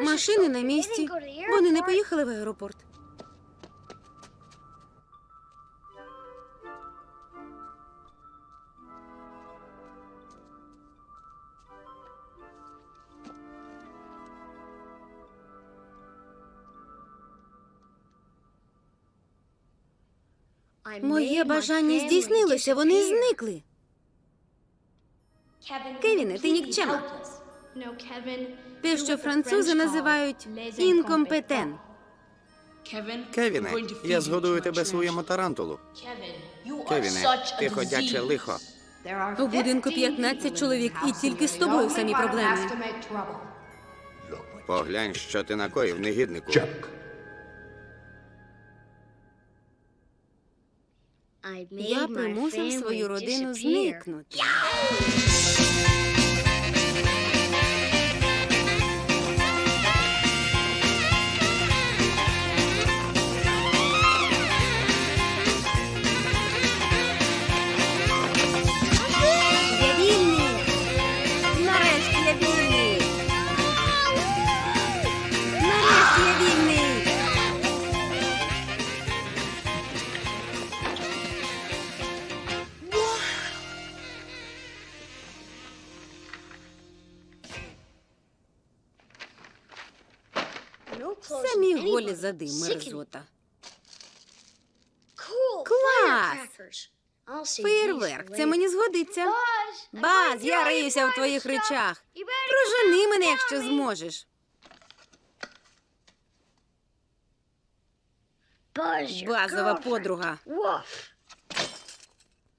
Машини на місці. Вони не поїхали в аеропорт. Моє бажання здійснилося, вони зникли. Кевіне, ти нікчема. Те, що французи називають інкомпетент. Кевіне, я згодую тебе своєму тарантулу. Кевіне, ти ходяче лихо. У будинку 15 чоловік, і тільки з тобою самі проблеми. Поглянь, що ти накоїв, негіднику. Я примусив свою родину зникнути. Самі голі зади, мерзота. Клас! Феєрверк, це мені згодиться. Баз, я риюся в твоїх речах. Прожени мене, якщо зможеш. Базова подруга.